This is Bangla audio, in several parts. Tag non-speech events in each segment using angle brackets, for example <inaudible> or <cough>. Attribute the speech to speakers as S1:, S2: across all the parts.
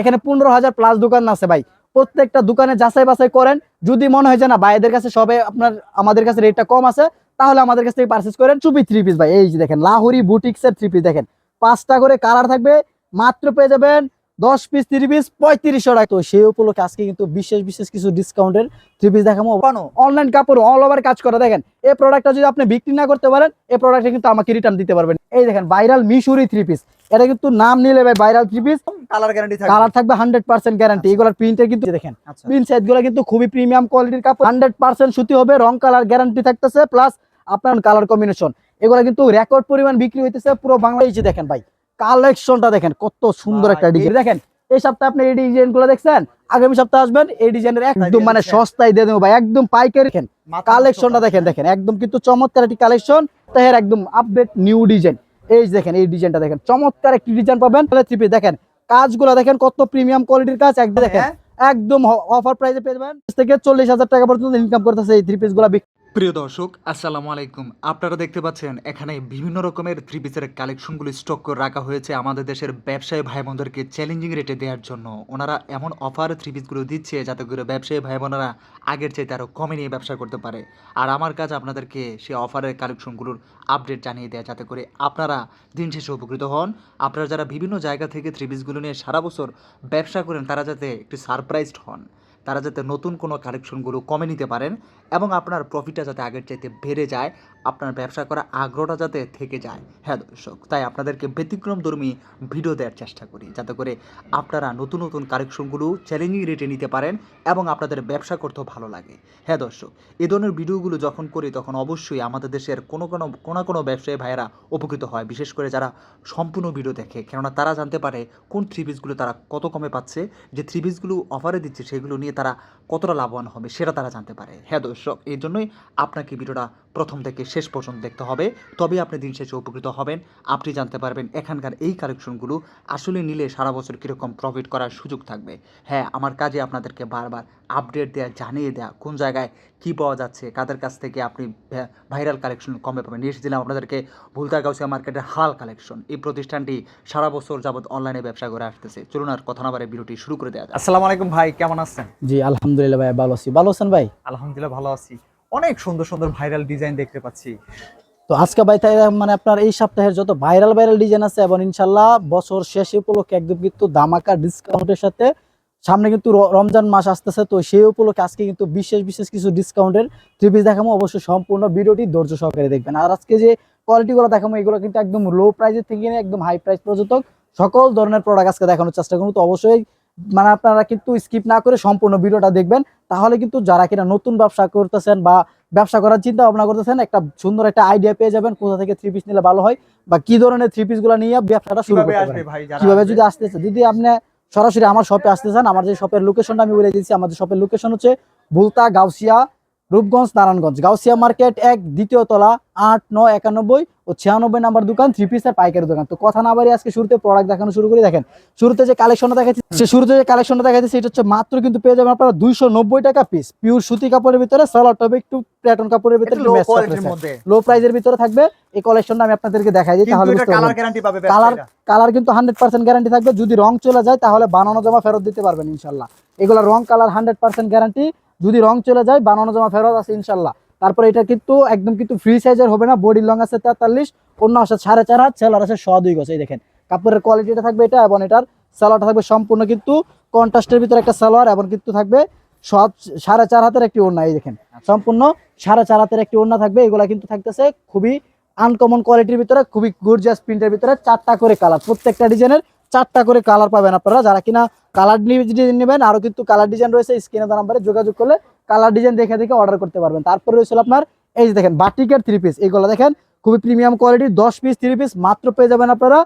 S1: এখানে পনেরো হাজার প্লাস দোকান আছে ভাই। প্রত্যেকটা দোকানে যাচাই বাছাই করেন। যদি মনে হয় যে না, ভাইদের কাছে সবে আপনার, আমাদের কাছে রেটটা কম আছে, তাহলে আমাদের কাছ থেকে পারচেস করেন। চুপি থ্রি পিস ভাই, এই যে দেখেন লাহোরি বুটিক্সের থ্রি পিস দেখেন। পাঁচটা করে কালার থাকবে, মাত্র পেয়ে যাবেন দশ পিস থ্রি পিস পঁয়ত্রিশশো টাকা। তো সেই উপলক্ষে আজকে কিন্তু বিশেষ বিশেষ কিছু ডিসকাউন্টের থ্রি পিস দেখাবো। অনলাইন কাপড় অল ওভার কাজ করা। দেখেন এই প্রোডাক্টটা যদি আপনি বিক্রি না করতে পারেন এই প্রোডাক্টটা কিন্তু আমাকে রিটার্ন দিতে পারবেন। এই দেখেন ভাইরাল মিশুরি থ্রি পিস এটা কিন্তু নাম নিলে ভাই viral three piece
S2: colour guarantee থাকবে।
S1: কালার থাকবে হান্ড্রেড পার্সেন্ট গ্যারান্টি এগুলোর প্রিন্টের কিন্তু দেখেন
S2: আচ্ছা।
S1: প্রিন্ট সেটগুলো কিন্তু খুবই প্রিমিয়াম কোয়ালিটির কাপড়। হান্ড্রেড পার্সেন্ট সুতি হবে রং কালার গ্যারান্টি থাকতেছে প্লাস আপনার কালার কম্বিনেশন এগুলো কিন্তু রেকর্ড পরিমাণ বিক্রি হইতেছে পুরো বাংলাদেশে দেখেন ভাই। কালেকশনটা দেখেন কত সুন্দর একটা ডিজাইন দেখেন এই সপ্তাহে আপনি এই ডিজাইনগুলো দেখছেন? আগামী সপ্তাহে আসবেন এই ডিজাইনের একদম মানে সস্তায় দিয়ে দেবো ভাই একদম পাইকারি। দেখেন কালেকশনটা দেখেন দেখেন। একদম কিন্তু চমৎকার একটি কালেকশন তাহের একদম আপডেট নিউ ডিজাইন এই দেখেন এই ডিজাইনটা দেখেন চমৎকার একটি ডিজাইন পাবেন। তাহলে থ্রি পিস দেখেন কাজগুলো দেখেন কত প্রিমিয়াম কোয়ালিটির কাজ একদম দেখেন
S2: হ্যাঁ?
S1: একদম অফার প্রাইসে পেয়ে যাবেন। থেকে চল্লিশ হাজার টাকা পর্যন্ত ইনকাম করতেছে এই থ্রি পিসগুলা
S3: প্রিয় দর্শক, আসসালামু আলাইকুম। আপনারা দেখতে পাচ্ছেন, এখানে বিভিন্ন রকমের থ্রি পিসের কালেকশনগুলি স্টক করে রাখা হয়েছে আমাদের দেশের ব্যবসায়ী ভাই বোনদেরকে চ্যালেঞ্জিং রেটে দেওয়ার জন্য। ওনারা এমন অফার থ্রি পিসগুলো দিচ্ছে যাতে করে ব্যবসায়ী ভাই বোনেরা আগের চাইতে আরও কমে নিয়ে ব্যবসা করতে পারে। আর আমার কাজ আপনাদেরকে সেই অফারের কালেকশনগুলোর আপডেট জানিয়ে দেওয়া যাতে করে আপনারা দিন শেষে উপকৃত হন। আপনারা যারা বিভিন্ন জায়গা থেকে থ্রি পিসগুলো নিয়ে সারা বছর ব্যবসা করেন, তারা যাতে একটু সারপ্রাইজড হন। তারা যাতে নতুন কোনো কারেকশনগুলো কমে নিতে পারেন এবং আপনার প্রফিটটা যাতে আগের চাইতে বেড়ে যায়। আপনার ব্যবসা করার আগ্রহটা যাতে থেকে যায়। হ্যাঁ দর্শক, তাই আপনাদেরকে ব্যতিক্রমধর্মী ভিডিও দেওয়ার চেষ্টা করি। যাতে করে আপনারা নতুন নতুন কারেকশনগুলো চ্যালেঞ্জিং রেটে নিতে পারেন এবং আপনাদের ব্যবসা করতেও ভালো লাগে। হ্যাঁ দর্শক, এ ধরনের ভিডিওগুলো যখন করি, তখন অবশ্যই আমাদের দেশের কোনো কোনো কোনো কোনো ব্যবসায়ী ভাইয়েরা উপকৃত হয়। বিশেষ করে যারা সম্পূর্ণ ভিডিও দেখে, কেননা তারা জানতে পারে কোন থ্রি পিসগুলো তারা কত কমে পাচ্ছে, যে থ্রি পিসগুলো অফারে দিচ্ছে, সেগুলো নিয়ে তারা কতটা লাভবান হবে, সেটা তারা জানতে পারে। হ্যাঁ দর্শক, এই জন্যই আপনাকে ভিডিওটা প্রথম থেকে শেষ পর্যন্ত দেখতে হবে। তবে আপনি দিন শেষে উপকৃত হবেন। আপনি জানতে পারবেন এখানকার এই কালেকশনগুলো আসলে নিলে সারা বছর কীরকম প্রফিট করার সুযোগ থাকবে। হ্যাঁ আমার কাজে আপনাদেরকে বারবার আপডেট দেওয়া জানিয়ে দেওয়া কোন জায়গায় কি পাওয়া যাচ্ছে কাদের কাছ থেকে আপনি ভাইরাল কালেকশন কমে পাবেন। নিয়ে দিলাম আপনাদেরকে ভুলতা গাউসিয়া মার্কেটের হাল কালেকশন এই প্রতিষ্ঠানটি সারা বছর যাবত অনলাইনে ব্যবসা করে আসতেছে। চলুন আর কথা না বারে ভিডিওটি শুরু করে দেওয়া যাক।
S2: আসসালামু আলাইকুম ভাই কেমন আছেন?
S1: জি আলহামদুলিল্লাহ ভাই ভালো আছি। ভালো আছেন ভাই?
S2: আলহামদুলিল্লাহ ভালো আছি। অনেক সুন্দর সুন্দর ভাইরাল ডিজাইন দেখতে পাচ্ছি।
S1: তো আজকে ভাই তাই মানে আপনার এই সপ্তাহের যত ভাইরাল ভাইরাল ডিজাইন আছে, এবং ইনশাল্লাহ বছর শেষে উপলক্ষে একদম কিন্তু দামাকা ডিসকাউন্টের সাথে সামনে কিন্তু রমজান মাস আসতেছে, তো সেই উপলক্ষে আজকে কিন্তু বিশেষ বিশেষ কিছু ডিসকাউন্টের থ্রি পিস দেখাবো। অবশ্যই সম্পূর্ণ ভিডিওটি ধৈর্য সহকারে দেখবেন। আর আজকে যে কোয়ালিটিগুলো দেখাবো, এগুলো কিন্তু একদম লো প্রাইসের থেকে একদম হাই প্রাইস পর্যন্ত সকল ধরনের প্রোডাক্ট আজকে দেখানোর চেষ্টা করব। তো অবশ্যই মানে আপনারা কিন্তু স্কিপ না করে সম্পূর্ণ ভিডিওটা দেখবেন তাহলে কিন্তু যারা কিনা নতুন ব্যবসা করতেছেন বা ব্যবসা করার চিন্তা ভাবনা করতেছেন একটা সুন্দর একটা আইডিয়া পেয়ে যাবেন কোথা থেকে থ্রি পিস নিলে ভালো হয় বা কি ধরনের থ্রি পিসগুলো নিয়ে ব্যবসাটা শুরু করতে পারেন কীভাবে? যদি আসতেছে যদি আপনি সরাসরি আমার শপে আসতে চান আমার যে শপের লোকেশনটা আমি বলে দিচ্ছি আমাদের শপের লোকেশন হচ্ছে বুলতা গাউসিয়া রূপগঞ্জ নারায়ণগঞ্জ। গাউসিয়া মার্কেট এক দ্বিতীয় তলা আট নয় একানব্বই ও ছিয়ানব্বই নাম্বার দোকান থ্রি পিসের পাইকারি দোকান। তো কথা না বাড়ি আজকে শুরুতে প্রোডাক্ট দেখানো শুরু করে। দেখেন শুরুতে যে কালেকশনটা দেখাচ্ছি সে শুরুতে যে কালেকশনটা দেখাচ্ছি সেটা হচ্ছে মাত্র কিন্তু পেয়ে যাবেন আপনারা দুইশো নব্বই টাকা পিস পিওর সুতি কাপড়ের ভিতরে সালোয়ার টবে একটু প্যাটার্ন কাপড়ের ভিতরে
S2: লো
S1: প্রাইজের ভিতরে থাকবে। এই কালেকশনটা আমি আপনাদেরকে দেখাই দিই তাহলে
S2: কালার।
S1: কালার কিন্তু হান্ড্রেড পার্সেন্ট গ্যারান্টি থাকবে। যদি রং চলে যায় তাহলে বানানো জমা ফেরত দিতে পারবেন ইনশাল্লাহ। এগুলো রং কালার হান্ড্রেড পার্সেন্ট গ্যারান্টি যদি রং চলে যায় বানানো জমা ফেরত আছে ইনশাল্লাহ। তারপরে এটা কিন্তু একদম কিন্তু ফ্রি সাইজের হবে না বডি লং আছে তেতাল্লিশ অন্য আছে সাড়ে চার হাত সেলার আছে শ দুই গছ এই দেখেন। কাপড়ের কোয়ালিটিটা থাকবে এটা এবং এটার সালোয়ারটা থাকবে সম্পূর্ণ কিন্তু কন্ট্রাস্টের ভিতরে একটা সালোয়ার এবং কিন্তু থাকবে সব সাড়ে চার হাতের একটি ওড়না এই দেখেন। সম্পূর্ণ সাড়ে চার হাতের একটি ওড়না থাকবে এগুলা কিন্তু থাকতেছে খুবই আনকমন কোয়ালিটির ভিতরে খুবই গর্জিয়াস প্রিন্টের ভিতরে চারটা করে কালার প্রত্যেকটা ডিজাইনের চারটা করে কালার পাবেন আপনারা। যারা কিনা কালার ডিজাইন নেবেন, আরও কিন্তু কালার ডিজাইন রয়েছে স্ক্রিনে দেওয়া নাম্বারে যোগাযোগ করলে কালার ডিজাইন দেখে দেখে অর্ডার করতে পারবেন। তারপরে রয়েছে আপনার, এই যে দেখেন, বাটিকের থ্রি পিস এইগুলো দেখেন, খুবই প্রিমিয়াম কোয়ালিটির দশ পিস থ্রি পিস মাত্র পেয়ে যাবেন আপনারা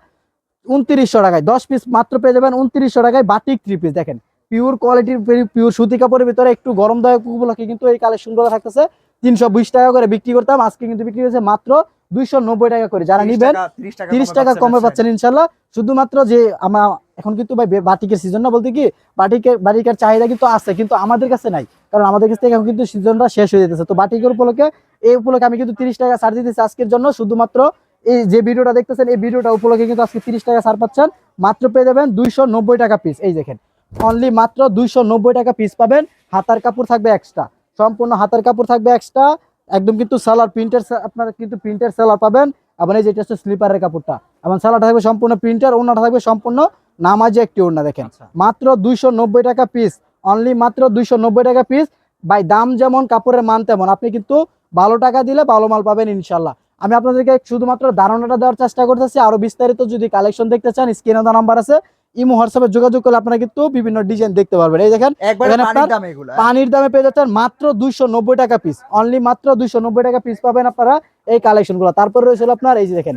S1: উনত্রিশশো টাকায়। দশ পিস মাত্র পেয়ে যাবেন উনত্রিশশো টাকায় বাটিক থ্রি পিস দেখেন। পিওর কোয়ালিটির পিওর সুতি কাপড়ের ভিতরে একটু গরমদায়ক উপলক্ষে কিন্তু এই কালেকশনগুলো থাকতেছে। তিনশো বিশ টাকা করে বিক্রি করতাম, আজকে কিন্তু বিক্রি হয়েছে মাত্র দুইশো নব্বই টাকা করে। যারা
S2: 30
S1: নিবেন
S2: 30 টাকা
S1: তিরিশ টাকা কমে পাচ্ছেন ইনশাল্লাহ। শুধুমাত্র যে আমার এখন কিন্তু ভাই বাটিকের সিজন না বলতে কি বাটিকের বাটিকের চাহিদা কিন্তু আছে কিন্তু আমাদের কাছে নাই। কারণ আমাদের কাছ থেকে এখন কিন্তু সিজনটা শেষ হয়ে যেতেছে। তো বাটিকের উপলক্ষে এই উপলক্ষে আমি কিন্তু তিরিশ টাকা ছাড় দিতেছি আজকের জন্য। শুধুমাত্র এই যে ভিডিওটা দেখতেছেন এই ভিডিওটা উপলক্ষে কিন্তু আজকে তিরিশ টাকা ছাড় পাচ্ছেন। মাত্র পেয়ে যাবেন দুইশো নব্বই টাকা পিস এই দেখেন অনলি মাত্র দুইশো নব্বই টাকা পিস পাবেন। হাতার কাপড় থাকবে এক্সট্রা সম্পূর্ণ হাতার কাপড় থাকবে এক্সট্রা একদম কিন্তু সালার প্রিন্টের আপনারা কিন্তু প্রিন্টের সালার পাবেন এবং এই যেটা হচ্ছে স্লিপারের কাপড়টা। এবং সালারটা থাকবে সম্পূর্ণ প্রিন্টার ওনাটা থাকবে সম্পূর্ণ নামাজে একটি ওড়না দেখেন।
S2: আচ্ছা।
S1: মাত্র দুইশো নব্বই টাকা পিস অনলি মাত্র দুইশো নব্বই টাকা পিস বাই দাম যেমন কাপড়ের মান তেমন। আপনি কিন্তু ভালো টাকা দিলে ভালো মাল পাবেন ইনশাল্লাহ। আমি আপনাদেরকে শুধুমাত্র ধারণাটা দেওয়ার চেষ্টা করতেছি। আরও বিস্তারিত যদি কালেকশন দেখতে চান স্ক্রিনে নাম্বার আছে। ইমো হোয়াটসঅ্যাপে যোগাযোগ করলে আপনারা কিন্তু বিভিন্ন ডিজাইন দেখতে পারবেন। এই দেখেন
S2: একবারে
S1: এখানে
S2: পানির দাম এগুলো হ্যাঁ?
S1: পানির দামে পেয়ে যাচ্ছেন মাত্র দুইশো নব্বই টাকা পিস অনলি মাত্র দুইশো নব্বই টাকা পিস পাবেন আপনারা এই কালেকশনগুলো তারপরে রয়েছে আপনার এই যে দেখেন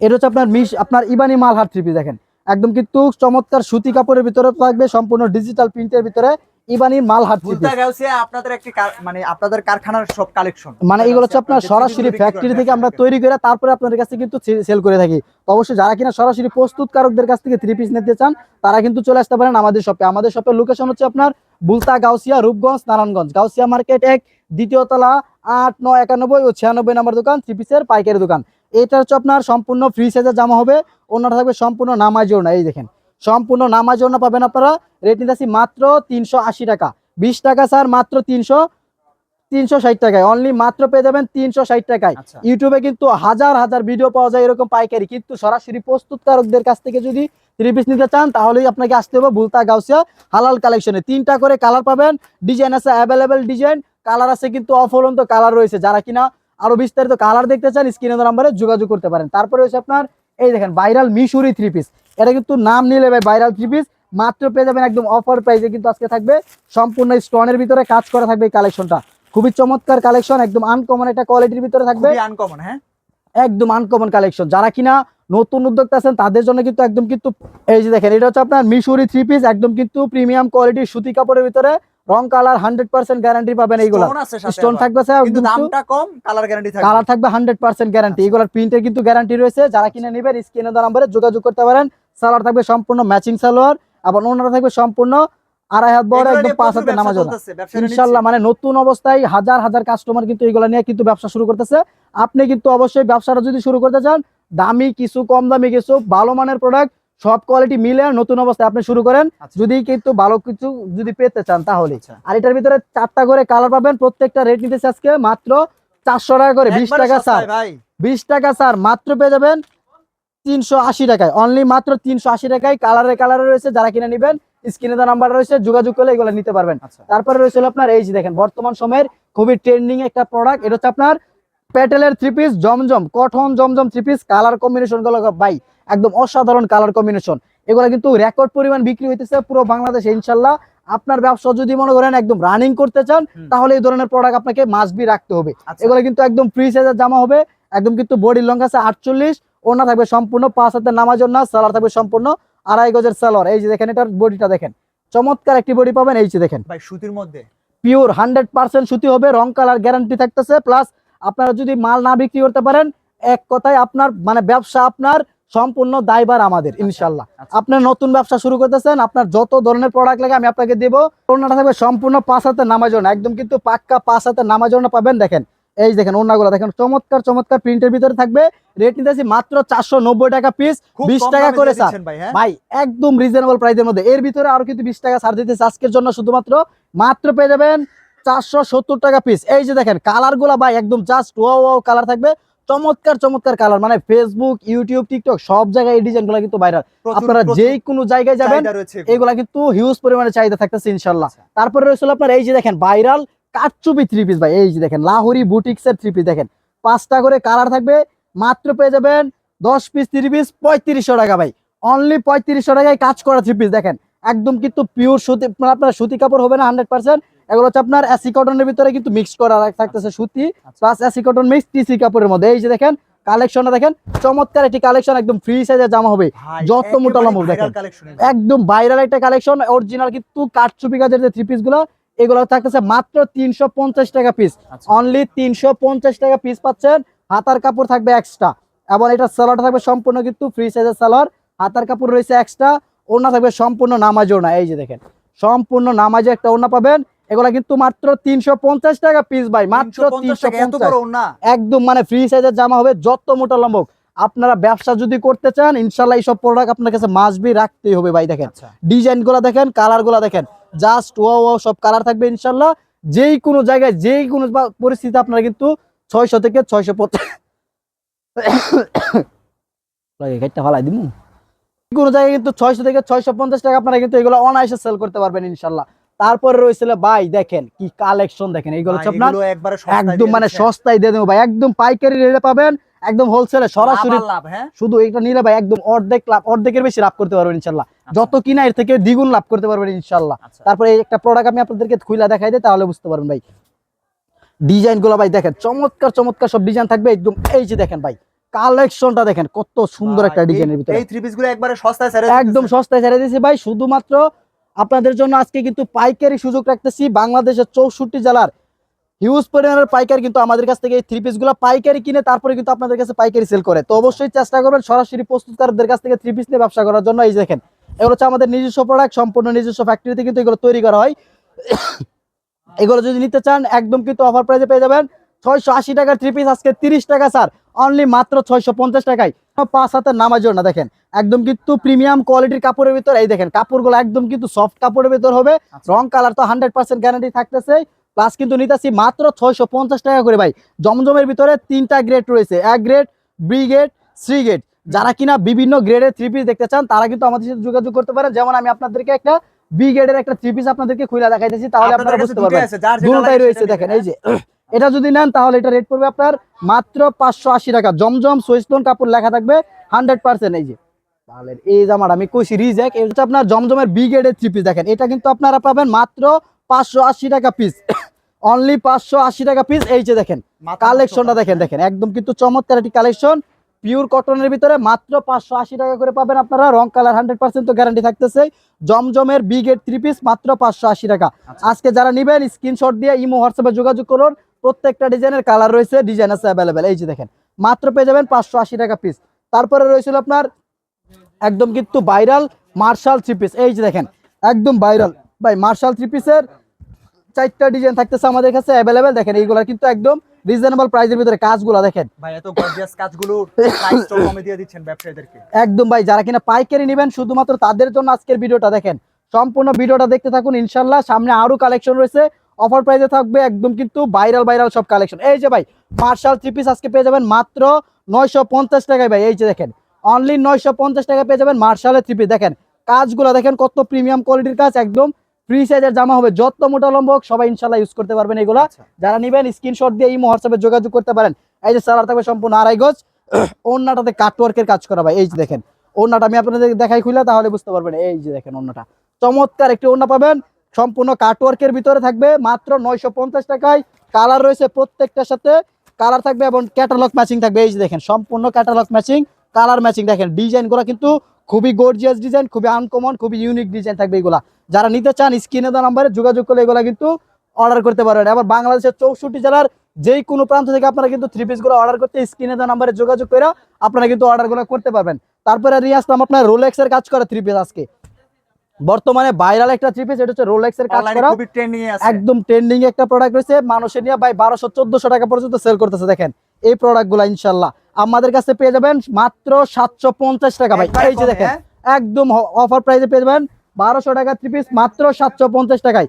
S1: এটা হচ্ছে আপনার মিস আপনার ইবানি মাল মালহার থ্রি পিস দেখেন। একদম কিন্তু চমৎকার সুতি কাপড়ের ভিতরে থাকবে সম্পূর্ণ ডিজিটাল প্রিন্টের ভিতরে। ইবানি
S2: আপনাদের একটি মানে আপনাদের কারখানার সব কালেকশন
S1: মানে এগুলো হচ্ছে আপনার সরাসরি ফ্যাক্টরি থেকে আমরা তৈরি করে তারপরে আপনাদের কাছে কিন্তু সেল করে থাকি। তো অবশ্যই যারা কিনা সরাসরি প্রস্তুতকারকদের কাছ থেকে থ্রি পিস নিতে চান তারা কিন্তু চলে আসতে পারেন আমাদের শপে আমাদের শপের লোকেশন হচ্ছে আপনার বুলতা গাউসিয়া রূপগঞ্জ নারায়ণগঞ্জ। গাউসিয়া মার্কেট এক দ্বিতীয় তলা আট নয় একানব্বই ও ছিয়ানব্বই নম্বর দোকান থ্রি পিসের পাইকারি দোকান। এটা হচ্ছে আপনার সম্পূর্ণ ফ্রি সাইজের জামা হবে। ওনারা থাকবে সম্পূর্ণ নামাজ ওড়না। এই দেখেন সম্পূর্ণ নামাজ ওড়না পাবেন আপনারা। রেট নিতেছি মাত্র তিনশো আশি টাকা। বিশ টাকা স্যার মাত্র তিনশো তিনশো ষাট টাকায়। অনলি মাত্র পেয়ে যাবেন তিনশো ষাট টাকায়।
S2: আচ্ছা।
S1: ইউটিউবে কিন্তু হাজার হাজার ভিডিও পাওয়া যায় এরকম পাইকারি। কিন্তু সরাসরি প্রস্তুতকারকদের কাছ থেকে যদি থ্রি পিস নিতে চান তাহলেই আপনাকে আসতে হবে বুলতা গাউসিয়া হালাল কালেকশনে তিনটা করে কালার পাবেন। ডিজাইন আছে অ্যাভেলেবেল ডিজাইন কালার আছে কিন্তু অফুরন্ত কালার রয়েছে। যারা কিনা আরও বিস্তারিত কালার দেখতে চান স্ক্রিনের নাম্বারে যোগাযোগ করতে পারেন। তারপরে হচ্ছে আপনার এই দেখেন ভাইরাল মিশুরি থ্রি পিস এটা কিন্তু নাম নিলে ভাই ভাইরাল থ্রি পিস মাত্র পেয়ে যাবেন একদম অফার প্রাইসে কিন্তু আজকে থাকবে। সম্পূর্ণ স্টোনের ভিতরে কাজ করা থাকবে এই কালেকশনটা খুবই চমৎকার কালেকশন একদম আনকমন একটা কোয়ালিটির ভিতরে থাকবে।
S2: আনকমন হ্যাঁ?
S1: একদম আনকমন কালেকশন যারা কিনা নতুন উদ্যোক্তা আছেন তাদের জন্য কিন্তু একদম কিন্তু এই যে দেখেন এটা হচ্ছে আপনার মিশুরি থ্রি পিস একদম কিন্তু প্রিমিয়াম কোয়ালিটির সুতি কাপড়ের ভিতরে রং কালার হান্ড্রেড পার্সেন্ট গ্যারান্টি পাবেন এইগুলো। স্টোন থাকবে স্যার
S2: কিন্তু দামটা কম কালার গ্যারান্টি থাকবে।
S1: কালার থাকবে হান্ড্রেড পার্সেন্ট গ্যারান্টি এগুলোর প্রিন্টের কিন্তু গ্যারান্টি রয়েছে। যারা কিনে নেবেন স্ক্রিনে দেওয়া নাম্বারে যোগাযোগ করতে পারেন। সালোয়ার থাকবে সম্পূর্ণ ম্যাচিং সালোয়ার। এবং ওনারা থাকবে সম্পূর্ণ আড়াই হাত বড় একদম পাঁচ
S2: প্রচুর
S1: হাতে নামাজ ইনশাল্লাহ মানে নতুন অবস্থায় হাজার হাজার কাস্টমার কিন্তু এগুলো নিয়ে কিন্তু ব্যবসা শুরু করতেছে। আপনি কিন্তু অবশ্যই ব্যবসাটা যদি শুরু করতে চান দামি কিছু কম দামি কিছু ভালো মানের প্রোডাক্ট সব কোয়ালিটি মিলে নতুন অবস্থায় আপনি শুরু করেন।
S2: আচ্ছা।
S1: যদি কিন্তু ভালো কিছু যদি পেতে চান তাহলে।
S2: আচ্ছা।
S1: আর এটার ভিতরে চারটা করে কালার পাবেন প্রত্যেকটা রেট নিতেছে আজকে মাত্র চারশো টাকা করে বিশ টাকা স্যার বিশ টাকা স্যার মাত্র পেয়ে যাবেন তিনশো আশি টাকায়। অনলি মাত্র তিনশো আশি টাকায় কালারে কালারে রয়েছে যারা কিনে নেবেন স্ক্রিনে দেওয়া নাম্বার রয়েছে যোগাযোগ করলে এগুলো নিতে পারবেন।
S2: আচ্ছা।
S1: তারপরে রয়েছে আপনার এই যে দেখেন বর্তমান সময়ের খুবই ট্রেন্ডিং একটা প্রোডাক্ট এটা হচ্ছে আপনার প্যাটেলের থ্রি পিস জমজম কঠন জমজম থ্রি পিস কালার কম্বিনেশনগুলো ভাই একদম অসাধারণ কালার কম্বিনেশন এগুলো কিন্তু রেকর্ড পরিমাণ বিক্রি হইতেছে পুরো বাংলাদেশে ইনশাল্লাহ আপনার ব্যবসা যদি মনে করেন একদম রানিং করতে চান তাহলে এই ধরনের প্রোডাক্ট আপনাকে মাসবি রাখতে হবে।
S2: আচ্ছা।
S1: এগুলো কিন্তু একদম ফ্রি সাইজের জামা হবে একদম কিন্তু বডি লং আছে আটচল্লিশ ওনা থাকবে সম্পূর্ণ পাঁচ হাতের নামাজের না সালোয়ার থাকবে সম্পূর্ণ আড়াই গজের সালোয়ার। এই যে দেখেন এটার বডিটা দেখেন চমৎকার একটি বডি পাবেন এই যে দেখেন।
S2: ভাই সুতির মধ্যে।
S1: পিওর হান্ড্রেড পার্সেন্ট সুতি হবে রং কালার গ্যারান্টি থাকতেছে প্লাস আপনারা যদি মাল না বিক্রি করতে পারেন এক কথায় আপনার মানে ব্যবসা আপনার সম্পূর্ণ দায়বার আমাদের ইনশাল্লাহ।
S2: আচ্ছা।
S1: আপনার নতুন ব্যবসা শুরু করতেছেন আপনার যত ধরনের প্রোডাক্ট লাগে আমি আপনাকে দেবো। ওনাটা থাকবে সম্পূর্ণ পাঁচ হাতে নামাজন একদম কিন্তু পাক্কা পাঁচ হাতে নামাজন পাবেন দেখেন। এই দেখেন ওনাগুলো দেখেন চমৎকার চমৎকার প্রিন্টের ভিতরে থাকবে। রেট নিতেছি মাত্র চারশো নব্বই টাকা পিস বিশ টাকা করে স্যার
S2: ভাই
S1: ভাই একদম রিজনেবল প্রাইসের মধ্যে। এর ভিতরে আরও কিন্তু বিশ টাকা ছাড় দিতেছে আজকের জন্য শুধুমাত্র। মাত্র পেয়ে যাবেন চারশো সত্তর টাকা পিস এই যে দেখেন কালারগুলা ভাই একদম জাস্ট ওয়াও ওয়াও কালার থাকবে। চমৎকার চমৎকার কালার মানে ফেসবুক ইউটিউব টিকটক সব জায়গায় এই ডিজাইনগুলা কিন্তু ভাইরাল আপনারা যেই কোনো জায়গায় যাবেন
S2: এগুলা
S1: কিন্তু হিউজ পরিমাণে চাহিদা থাকতেছে ইনশাল্লাহ
S2: আচ্ছা।
S1: তারপরে রয়েছে আপনার এই যে দেখেন ভাইরাল কাটচুপি থ্রি পিস ভাই। এই যে দেখেন লাহোরি বুটিক্স এর থ্রি পিস দেখেন। পাঁচটা করে কালার থাকবে মাত্র পেয়ে যাবেন দশ পিস থ্রি পিস পঁয়ত্রিশশো টাকা ভাই। অনলি পঁয়ত্রিশশো টাকায় কাজ করা থ্রি পিস দেখেন। একদম কিন্তু পিওর সুতি মানে আপনার সুতি কাপড় হবে না হান্ড্রেড পার্সেন্ট এগুলো হচ্ছে আপনার অ্যাসি কটনের ভিতরে কিন্তু মিক্স করা থাকতেছে সুতি প্লাস অ্যাসি কটন মিক্স টিসি কাপড়ের মধ্যে। এই যে দেখেন কালেকশনটা দেখেন চমৎকার একটি কালেকশন একদম ফ্রি সাইজের জামা হবে। যত মোটা লম্বা দেখেন। একদম ভাইরাল একটা কালেকশন অরিজিনাল কিন্তু কাঠচুপি কাজের যে থ্রি পিসগুলো এগুলো থাকতেছে মাত্র তিনশো পঞ্চাশ টাকা পিস
S2: আচ্ছা।
S1: অনলি তিনশো পঞ্চাশ টাকা পিস পাচ্ছেন। হাতার কাপড় থাকবে এক্সট্রা এবং এটা সালোয়ার থাকবে সম্পূর্ণ কিন্তু ফ্রি সাইজের সালোয়ার হাতার কাপড় রয়েছে এক্সট্রা ওনা থাকবে সম্পূর্ণ নামাজ ওনা এই যে দেখেন সম্পূর্ণ নামাজে একটা ওনা পাবেন। এগুলা কিন্তু মাত্র তিনশো পঞ্চাশ টাকা পিস ভাই মাত্র তিনশো একদম মানে ফ্রি সাইজের জামা হবে যত মোটা লম্বক আপনারা ব্যবসা যদি করতে চান ইনশাল্লাহ এইসব প্রোডাক্ট আপনার কাছে মাসবি রাখতেই হবে ভাই দেখেন।
S2: আচ্ছা।
S1: ডিজাইনগুলা দেখেন কালারগুলা দেখেন। জাস্ট ও ও সব কালার থাকবে ইনশাল্লাহ যেই কোনো জায়গায় যেই কোনো পরিস্থিতি আপনারা কিন্তু ছয়শো থেকে ছয়শো ফালাই দিমু। কোনো জায়গায় কিন্তু ছয়শো থেকে ছয়শো পঞ্চাশ টাকা আপনারা কিন্তু এগুলো অনায়াসে সেল করতে পারবেন ইনশাল্লাহ তারপরে রয়েছিল ভাই দেখেন কি কালেকশন দেখেন এইগুলো হচ্ছে আপনার একদম মানে সস্তায় দিয়ে দেবো। ভাই একদম পাইকারি রেটে পাবেন একদম হোলসেলে সরাসরি
S2: হ্যাঁ?
S1: শুধু এটা নিলে ভাই একদম অর্ধেক লাভ অর্ধেকের বেশি লাভ করতে পারবেন ইনশাল্লাহ।
S2: আচ্ছা।
S1: যত কিনা এর থেকে দ্বিগুণ লাভ করতে পারবেন ইনশাল্লাহ।
S2: আচ্ছা।
S1: তারপরে একটা প্রোডাক্ট আমি আপনাদেরকে খুলে দেখাই দিই তাহলে বুঝতে পারবেন ভাই। ডিজাইনগুলো ভাই দেখেন চমৎকার চমৎকার সব ডিজাইন থাকবে। একদম এই যে দেখেন ভাই কালেকশনটা দেখেন কত সুন্দর একটা ডিজাইনের ভিতরে।
S2: এই থ্রি পিসগুলো একবারে সস্তায় ছেড়ে
S1: একদম সস্তায় ছেড়ে দিয়েছি ভাই শুধুমাত্র আপনাদের জন্য আজকে কিন্তু পাইকারি সুযোগ রাখতেছি। বাংলাদেশের চৌষট্টি জেলার হিউজ পরিমাণের পাইকারি কিন্তু আমাদের কাছ থেকে এই থ্রি পিসগুলো পাইকারি কিনে তারপরে কিন্তু আপনাদের কাছে পাইকারি সেল করে। তো অবশ্যই চেষ্টা করবেন সরাসরি প্রস্তুতকারকদের কাছ থেকে থ্রি পিস নিয়ে ব্যবসা করার জন্য। এই দেখেন, এগুলো হচ্ছে আমাদের নিজস্ব প্রোডাক্ট সম্পূর্ণ নিজস্ব ফ্যাক্টরিতে কিন্তু এগুলো তৈরি করা হয়। <coughs> এগুলো যদি নিতে চান, একদম কিন্তু অফার প্রাইসে পেয়ে যাবেন। ছয়শো আশি টাকার থ্রি পিস আজকে তিরিশ টাকা স্যার অনলি মাত্র ছয়শো পঞ্চাশ টাকায়। পাঁচ হাতের নামার জন্য দেখেন। একদম কিন্তু প্রিমিয়াম কোয়ালিটির কাপড়ের ভিতর এই দেখেন কাপড়গুলো একদম কিন্তু সফট কাপড়ের ভিতর হবে।
S2: আচ্ছা।
S1: রং কালার তো হান্ড্রেড পার্সেন্ট গ্যারান্টি থাকতেছে। প্লাস কিন্তু নিতেছি মাত্র ছয়শো পঞ্চাশ টাকা করে ভাই। জমজমের ভিতরে তিনটা গ্রেড রয়েছে। এক grade B grade C grade যারা কিনা বিভিন্ন গ্রেডের থ্রি পিস দেখতে চান তারা কিন্তু আমাদের সাথে যোগাযোগ করতে পারেন। যেমন আমি আপনাদেরকে একটা বি গ্রেডের একটা থ্রি পিস আপনাদেরকে খুলে দেখাইতেছি তাহলে আপনারা বুঝতে
S2: দুটোই
S1: পারবেন
S2: লাগে
S1: রয়েছে দেখেন এই যে এটা যদি নেন তাহলে এটা রেট পড়বে আপনার মাত্র পাঁচশো আশি টাকা। জমজম সুইস্টোন কাপড় লেখা থাকবে হান্ড্রেড পার্সেন্ট এই যে। তাহলে এই জামাটা আমি কইছি রিজেক এটা হচ্ছে আপনার জমজমের বি গ্রেডের থ্রি পিস দেখেন। এটা কিন্তু আপনারা পাবেন মাত্র পাঁচশো আশি টাকা পিস অনলি <coughs> পাঁচশো আশি টাকা পিস এই যে দেখেন কালেকশনটা দেখেন দেখেন। একদম কিন্তু চমৎকার একটি কালেকশন পিওর কটনের ভিতরে মাত্র পাঁচশো আশি টাকা করে পাবেন আপনারা। রং কালার হান্ড্রেড পার্সেন্ট তো গ্যারান্টি থাকতেছে। জমজমের বি গেট থ্রি পিস মাত্র পাঁচশো আশি টাকা।
S2: আচ্ছা।
S1: আজকে যারা নিবেন স্ক্রিনশট দিয়ে ইমো হোয়াটসঅ্যাপে যোগাযোগ করুন। প্রত্যেকটা ডিজাইনের কালার রয়েছে ডিজাইন আছে অ্যাভেলেবেল এই যে দেখেন মাত্র পেয়ে যাবেন পাঁচশো আশি টাকা পিস তারপরে রয়েছিল আপনার একদম কিন্তু ভাইরাল মার্শাল থ্রি পিস এই যে দেখেন একদম ভাইরাল ভাই মার্শাল থ্রি পিসের চারটা ডিজাইন থাকতেছে আমাদের কাছে অ্যাভেলেবেল দেখেন এইগুলা কিন্তু একদম রিজনেবল প্রাইসের ভিতরে কাজগুলো দেখেন।
S2: ভাই এত গর্জিয়াস কাজগুলো <laughs> প্রাইস তো কমে দিয়ে দিচ্ছেন ব্যবসায়ীদেরকে।
S1: একদম ভাই যারা কিনা পাইকারি নেবেন শুধুমাত্র তাদের জন্য আজকের ভিডিওটা দেখেন। সম্পূর্ণ ভিডিওটা দেখতে থাকুন ইনশাল্লাহ সামনে আরও কালেকশন রয়েছে। অফার প্রাইসে থাকবে একদম কিন্তু ভাইরাল ভাইরাল সব কালেকশন এই যে ভাই মার্শাল থ্রি পিস আজকে পেয়ে যাবেন মাত্র নয়শো পঞ্চাশ টাকায় ভাই এই যে দেখেন। অনলি নয়শো পঞ্চাশ টাকায় পেয়ে যাবেন মার্শালের থ্রি পিস দেখেন কাজগুলো দেখেন কত প্রিমিয়াম কোয়ালিটির কাজ একদম ফ্রি সাইজের জামা হবে যত মোটা লম্ব হোক সবাই ইনশাল্লাহ ইউজ করতে পারবেন এগুলা।
S2: আচ্ছা।
S1: যারা নিবেন স্ক্রিনশট দিয়ে এই হোয়াটসঅ্যাপে যোগাযোগ করতে পারেন। এই যে সালার থাকবে সম্পূর্ণ আড়াই গজ। <clears throat> ওন্নাটাতে কাটওয়ার্কের কাজ করা ভাই এই যে দেখেন। ওন্নাটা আমি আপনাদের দেখাই খুলে তাহলে বুঝতে পারবেন। এই যে দেখেন ওন্নাটা চমৎকার একটি ওন্না পাবেন। সম্পূর্ণ কাটওয়ার্কের ভিতরে থাকবে মাত্র নয়শো পঞ্চাশ টাকায়। কালার রয়েছে প্রত্যেকটার সাথে। কালার থাকবে এবং ক্যাটালগ ম্যাচিং থাকবে। এই যে দেখেন, সম্পূর্ণ ক্যাটালগ ম্যাচিং কালার ম্যাচিং দেখেন। ডিজাইনগুলো কিন্তু খুবই গর্জিয়াস ডিজাইন খুবই আনকমন খুবই ইউনিক ডিজাইন থাকবে এগুলা। যারা নিতে চান, স্ক্রিনে দেওয়া নাম্বারে যোগাযোগ করলে এগুলা কিন্তু অর্ডার করতে পারবেন। আবার বাংলাদেশের চৌষট্টি জেলার যেই কোনো প্রান্ত থেকে আপনারা কিন্তু থ্রি পিসগুলো অর্ডার করতে স্ক্রিনে দেওয়া নাম্বারে যোগাযোগ করে আপনারা কিন্তু অর্ডারগুলো করতে পারবেন। তারপরে নিয়ে আসলাম আপনার রোলেক্সের কাজ করা থ্রি পিস আজকে। বর্তমানে ভাইরাল একটা থ্রি পিস এটা হচ্ছে রোলেক্সের কাজ করা। একদম ট্রেন্ডিং একটা প্রোডাক্ট রয়েছে। মানুষের নিয়ে ভাই বারোশো চোদ্দশো টাকা পর্যন্ত সেল করতেছে দেখেন। এই প্রোডাক্টগুলা ইনশাল্লাহ। আমাদের কাছে পেয়ে যাবেন মাত্র সাতশো পঞ্চাশ টাকা ভাই। এই যে দেখেন
S2: হ্যাঁ?
S1: একদম অফার প্রাইসে পেয়ে যাবেন বারোশো টাকা থ্রি পিস মাত্র সাতশো পঞ্চাশ টাকায়।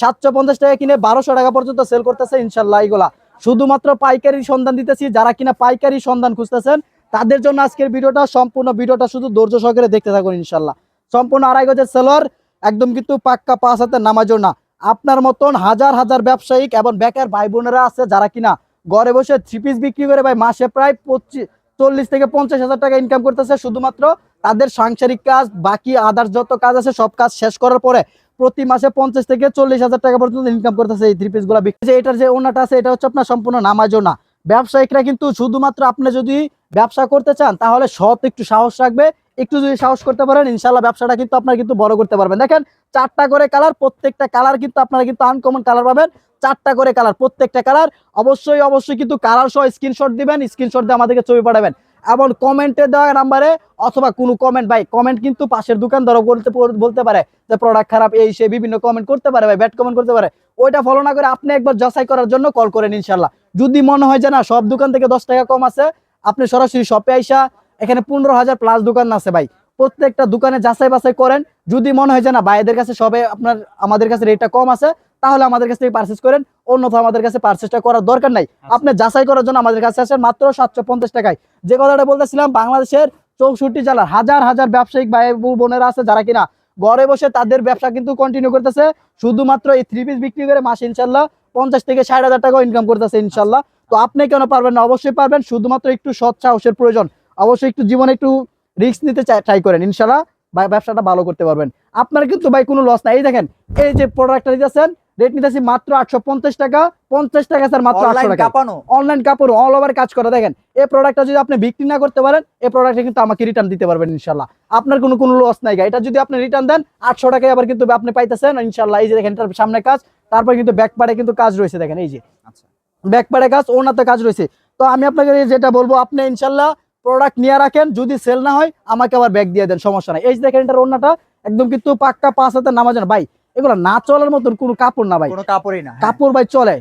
S1: সাতশো পঞ্চাশ টাকা কিনে বারোশো টাকা পর্যন্ত সেল করতেছে ইনশাল্লাহ এইগুলা। শুধুমাত্র পাইকারি সন্ধান দিতেছি যারা কিনা পাইকারি সন্ধান খুঁজতেছেন তাদের জন্য আজকের ভিডিওটা সম্পূর্ণ ভিডিওটা শুধু ধৈর্য সহকারে দেখতে থাকুন ইনশাল্লাহ। সম্পূর্ণ আড়াই গজের সেলর একদম কিন্তু পাক্কা পাঁচ হাতের নামাজও না আপনার মতন হাজার হাজার ব্যবসায়িক এবং বেকার ভাই বোনেরা আছে যারা কিনা ঘরে বসে থ্রি পিস বিক্রি করে ভাই মাসে প্রায় পঁচিশ চল্লিশ থেকে পঞ্চাশ হাজার টাকা ইনকাম করতেছে শুধুমাত্র তাদের সাংসারিক কাজ, বাকি আদার্স যত কাজ আছে সব কাজ শেষ করার পরে প্রতি মাসে পঞ্চাশ থেকে চল্লিশ হাজার টাকা পর্যন্ত ইনকাম করতেছে এই থ্রি পিসগুলা বিক্রি এটার যে ওনাটা আছে, এটা হচ্ছে আপনার সম্পূর্ণ নামাজও না ব্যবসায়িকরা কিন্তু শুধুমাত্র আপনি যদি ব্যবসা করতে চান, তাহলে সৎ একটু সাহস রাখবে। একটু যদি সাহস করতে পারেন ইনশাল্লাহ ব্যবসাটা কিন্তু আপনারা কিন্তু বড় করতে পারবেন। দেখেন, চারটা করে কালার, প্রত্যেকটা কালার কিন্তু আপনারা কিন্তু আনকমন কালার পাবেন। চারটা করে কালার, প্রত্যেকটা কালার। অবশ্যই অবশ্যই কিন্তু কালার সহ স্ক্রিনশট দিবেন স্ক্রিনশট দিয়ে আমাদেরকে ছবি পাঠাবেন। এবং কমেন্টে দেওয়া নাম্বারে অথবা কোনো কমেন্ট ভাই কমেন্ট কিন্তু পাশের দোকানদারও বলতে বলতে পারে যে প্রোডাক্ট খারাপ, এই, সে, বিভিন্ন কমেন্ট করতে পারে, ভাই ব্যাড কমেন্ট করতে পারে। ওইটা ফলো না করে আপনি একবার যাচাই করার জন্য কল করেন ইনশাল্লাহ যদি মনে হয় যে না সব দোকান থেকে দশ টাকা কম আছে আপনি সরাসরি শপে আইসা এখানে পনেরো হাজার প্লাস দোকান আছে ভাই। প্রত্যেকটা দোকানে যাচাই বাছাই করেন। যদি মনে হয় যে না ভাইদের কাছে সবে আপনার আমাদের কাছে রেটটা কম আছে তাহলে আমাদের কাছ থেকে পারচেস করেন। অন্যথা আমাদের কাছে পারচেসটা করার দরকার নাই। আপনি যাচাই করার জন্য আমাদের কাছে আসেন মাত্র সাতশো পঞ্চাশ টাকায়। যে কথাটা বলতেছিলাম বাংলাদেশের চৌষট্টি জেলার হাজার হাজার ব্যবসায়িক ভাই বোন- বোনেরা আছে যারা কিনা ঘরে বসে তাদের ব্যবসা কিন্তু কন্টিনিউ করতেছে। শুধুমাত্র এই থ্রি পিস বিক্রি করে মাসে ইনশাল্লাহ পঞ্চাশ থেকে ষাট হাজার টাকা ইনকাম করতেছে ইনশাল্লাহ। তো আপনি কেন পারবেন না? অবশ্যই পারবেন শুধুমাত্র একটু সৎ সাহসের প্রয়োজন। অবশ্যই একটু জীবনে একটু রিস্ক নিতে ট্রাই করেন। ইনশাল্লাহ ব্যবসাটা ভালো করতে পারবেন। আপনার কিন্তু ভাই কোনো লস নাই। এই দেখেন এই যে প্রোডাক্টটা দিতেছেন রেট নিতেছি মাত্র আটশো পঞ্চাশ টাকা। পঞ্চাশ টাকা স্যার মাত্র আটশো টাকা। অনলাইন কাপড় অল ওভার কাজ করে। দেখেন এই প্রোডাক্টটা যদি আপনি বিক্রি না করতে পারেন এই প্রোডাক্টটা কিন্তু আমাকে রিটার্ন দিতে পারবেন ইনশাল্লাহ আপনার কোনো কোনো লস নাই। এটা যদি আপনি রিটার্ন দেন আটশো টাকায় আবার কিন্তু আপনি পাইতেছেন ইনশাল্লাহ এই যে দেখেন এটার সামনে কাজ তারপর কিন্তু ব্যাকপাড়ে কিন্তু কাজ রয়েছে দেখেন এই যে।
S2: আচ্ছা।
S1: কাজ ওনাতে কাজ রয়েছে। তো আমি আপনাকে যেটা বলব আপনি ইনশাল্লাহ প্রোডাক্ট নিয়ে রাখেন যদি সেল না হয় আমাকে আবার ব্যাগ দিয়ে দেন সমস্যা নাই। এই যে দেখেন এটার ওনাটা একদম কিন্তু পাক্কা পাঁচ হাতে নামাজ ভাই এগুলো না চলার মতন কোনো কাপড় না ভাই।
S2: কাপড়ই না হ্যাঁ।
S1: কাপড় ভাই চলে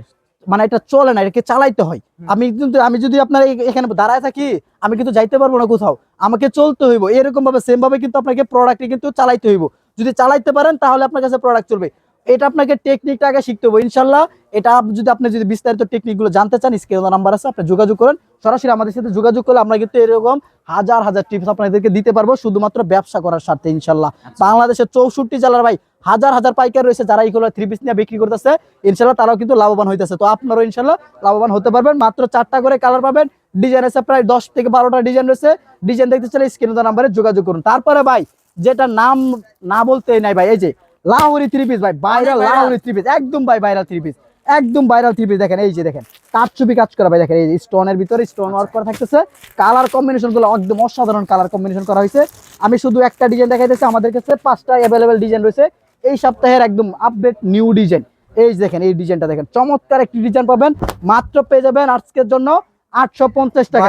S1: মানে এটা চলে না এটাকে চালাইতে হয়। আমি কিন্তু আমি যদি আপনার এখানে দাঁড়ায় থাকি আমি কিন্তু যাইতে পারব না কোথাও। আমাকে চলতে হইব এরকম ভাবে সেম ভাবে কিন্তু আপনাকে প্রোডাক্ট কিন্তু চালাইতে হইব। যদি চালাইতে পারেন তাহলে আপনার কাছে প্রোডাক্ট চলবে। এটা আপনাকে টেকনিকটা আগে শিখতে হবে ইনশাল্লাহ। এটা যদি আপনি যদি বিস্তারিত টেকনিকগুলো জানতে চান স্ক্রিনে নাম্বার আছে আপনি যোগাযোগ করেন। সরাসরি আমাদের সাথে যোগাযোগ করলে আমরা কিন্তু এরকম হাজার হাজার টিপস আপনাদেরকে দিতে পারব শুধুমাত্র ব্যবসা করার স্বার্থে ইনশাল্লাহ।
S2: আচ্ছা।
S1: বাংলাদেশের চৌষট্টি জেলার ভাই হাজার হাজার পাইকার রয়েছে যারা এইগুলো থ্রি পিস নিয়ে বিক্রি করতেছে। ইনশাল্লাহ তারাও কিন্তু লাভবান হইতেছে। তো আপনারাও ইনশাল্লাহ লাভবান হতে পারবেন। মাত্র চারটা করে কালার পাবেন। ডিজাইন আছে প্রায় দশ থেকে বারোটা ডিজাইন রয়েছে। ডিজাইন দেখতে চাইলে স্ক্রিনে নাম্বারে যোগাযোগ করুন। তারপরে ভাই যেটা নাম না বলতে নাই ভাই এই যে লাহোরি থ্রি পিস ভাই viral
S2: viral।
S1: Lahori three piece একদম ভাই ভাইরাল থ্রি পিস একদম ভাইরাল থ্রি পিস দেখেন এই যে দেখেন কাটচুপি কাজ করা ভাই দেখেন এই স্টোনের ভিতরে স্টোন ওয়ার্ক করা থাকতেছে। কালার কম্বিনেশনগুলো একদম অসাধারণ কালার কম্বিনেশন করা হয়েছে। আমি শুধু একটা ডিজাইন দেখাইতেছি আমাদের কাছে পাঁচটা অ্যাভেলেবেল ডিজাইন রয়েছে। এই সপ্তাহের একদম আপডেট নিউ ডিজাইন এই যে দেখেন এই ডিজাইনটা দেখেন চমৎকার একটি ডিজাইন পাবেন মাত্র পেয়ে যাবেন আজকের জন্য আটশো পঞ্চাশ টাকা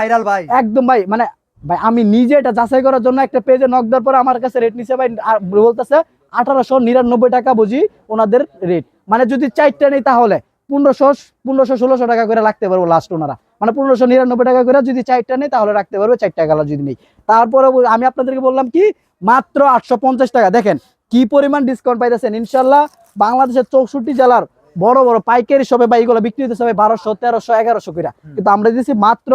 S2: ভাইরাল ভাই?
S1: একদম ভাই মানে ভাই আমি নিজে এটা যাচাই করার জন্য একটা পেজে নক দেওয়ার পরে আমার কাছে রেট নিছে ভাই আর বলতেছে আঠারোশো নিরানব্বই টাকা বুঝি ওনাদের রেট মানে যদি চারটা নেই তাহলে পনেরোশো পনেরোশো ষোলোশো টাকা করে রাখতে পারব লাস্ট ওনারা। মানে পনেরোশো নিরানব্বই টাকা করে যদি চারটা নেই তাহলে রাখতে পারবে চারটা কালার যদি নেই। তারপরে আমি আপনাদেরকে বললাম কি মাত্র আটশো পঞ্চাশ টাকা। দেখেন কি পরিমাণ ডিসকাউন্ট পাইতেছেন। ইনশাল্লাহ বাংলাদেশের চৌষট্টি জেলার বড় বড় পাইকারি সবে বা এইগুলো বিক্রি হতে ভাই বারোশো তেরোশো এগারোশো করে কিন্তু আমরা দিতেছি মাত্র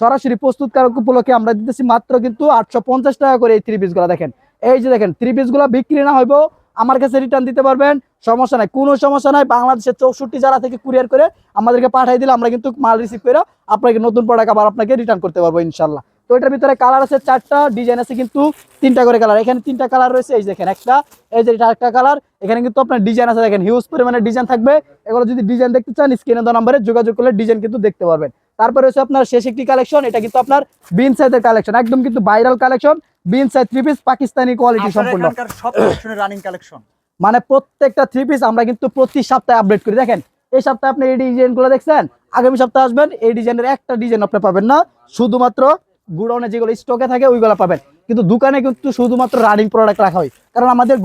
S1: সরাসরি প্রস্তুতকারক উপলক্ষে আমরা দিতেছি মাত্র কিন্তু আটশো পঞ্চাশ টাকা করে এই থ্রি পিসগুলো। দেখেন এই যে দেখেন থ্রি পিসগুলো বিক্রি না হইবো, আমার কাছে রিটার্ন দিতে পারবেন, সমস্যা নাই। কোনো সমস্যা নাই, বাংলাদেশের চৌষট্টি জেলা থেকে কুরিয়ার করে, আমাদেরকে পাঠাই দিলে আমরা কিন্তু মাল রিসিভ করে আপনাকে নতুন প্রোডাক্ট আবার আপনাকে রিটার্ন করতে পারব ইনশাল্লাহ তো এটার ভিতরে কালার আছে চারটা ডিজাইন আছে কিন্তু তিনটা করে কালার এখানে তিনটা কালার রয়েছে, এই দেখেন একটা, এই যে এটা একটা কালার এখানে কিন্তু আপনার ডিজাইন আছে, দেখেন হিউজ পরিমাণে ডিজাইন থাকবে। এগুলো যদি ডিজাইন দেখতে চান স্ক্রিনে দেওয়া নাম্বারে যোগাযোগ করলে ডিজাইন কিন্তু দেখতে পারবেন। তারপরে হচ্ছে আপনার শেষ একটি কালেকশন এটা কিন্তু আপনার বিন সাইজের কালেকশন একদম কিন্তু viral collection Bin Saeed three piece Pakistani quality সম্পূর্ণ।
S2: সব কালেকশনের রানিং কালেকশন
S1: মানে প্রত্যেকটা থ্রি পিস আমরা কিন্তু প্রতি সপ্তাহে আপডেট করি। দেখেন এই সপ্তাহে আপনি এই ডিজাইনগুলো দেখছেন? আগামী সপ্তাহে আসবেন এই ডিজাইনের একটা ডিজাইন আপনি পাবেন না। শুধুমাত্র গুডাউনে যেগুলো স্টকে থাকে ওইগুলো পাবেন। কিন্তু দোকানে কিন্তু শুধুমাত্র রানিং প্রোডাক্ট রাখা হয়। কারণ আমাদের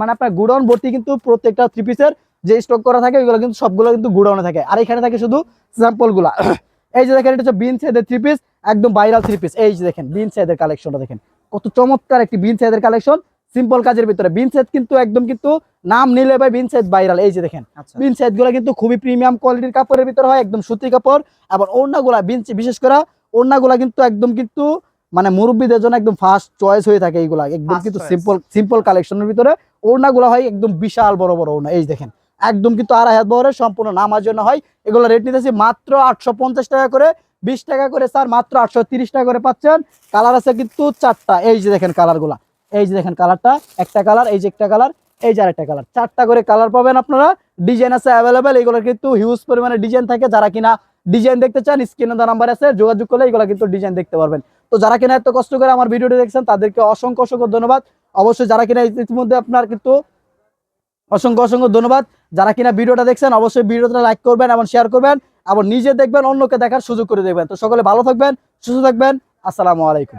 S1: মানে আপনার গুডাউন ভর্তি কিন্তু প্রত্যেকটা থ্রি পিসের যে স্টক করা থাকে ওইগুলো কিন্তু সবগুলো কিন্তু গুডাউনে থাকে। আর এখানে থাকে শুধু স্যাম্পলগুলা। <coughs> এই যে দেখেন এটা হচ্ছে বিন সাইদের থ্রি পিস একদম ভাইরাল থ্রি পিস এই যে দেখেন বিন সাইদের কালেকশনটা দেখেন। কত চমৎকার একটি বিন সাইদের কালেকশন। সিম্পল কাজের ভিতরে বিন সেট কিন্তু একদম কিন্তু নাম নিলে ভাই বিন সেট ভাইরাল এই যে দেখেন
S2: আচ্ছা।
S1: বিন সেটগুলো কিন্তু খুবই প্রিমিয়াম কোয়ালিটির কাপড়ের ভিতরে হয় একদম সুতি কাপড়। আবার ওড়নাগুলা বিন বিশেষ করে ওড়নাগুলা কিন্তু একদম কিন্তু মানে মুরব্বীদের জন্য একদম ফার্স্ট চয়েস হয়ে থাকে এইগুলা। একদম কিন্তু। সিম্পল সিম্পল কালেকশনের ভিতরে ওড়নাগুলো হয় একদম বিশাল বড় বড় ওড়না। এই দেখেন একদম কিন্তু আড়াই হাত বহরের সম্পূর্ণ নামার জন্য হয়। এগুলো রেট নিতেছি মাত্র আটশো পঞ্চাশ টাকা করে। বিশ টাকা করে স্যার, মাত্র আটশো তিরিশ টাকা করে পাচ্ছেন। কালার আছে কিন্তু চারটা। এই যে দেখেন কালারগুলা এই যে দেখেন কালারটা একটা কালার এই যে একটা কালার এই যে আরেকটা কালার চারটা করে কালার পাবেন আপনারা। ডিজাইন আছে অ্যাভেলেবেল এগুলোর কিন্তু হিউজ পরিমাণে ডিজাইন থাকে। যারা কিনা ডিজাইন দেখতে চান স্ক্রিনে দেওয়া নাম্বার আছে, যোগাযোগ করলে এগুলো কিন্তু ডিজাইন দেখতে পারবেন। তো যারা কিনা এত কষ্ট করে আমার ভিডিওটি দেখছেন, তাদেরকে অসংখ্য অসংখ্য ধন্যবাদ। অবশ্যই যারা কিনা ইতিমধ্যে আপনার কিন্তু অসংখ্য অসংখ্য ধন্যবাদ। যারা কিনা ভিডিওটা দেখছেন, অবশ্যই ভিডিওটা লাইক করবেন এবং শেয়ার করবেন। আবার নিজে দেখবেন, অন্যকে দেখার সুযোগ করে দেখবেন। তো সকলে ভালো থাকবেন, সুস্থ থাকবেন। আসসালামু আলাইকুম।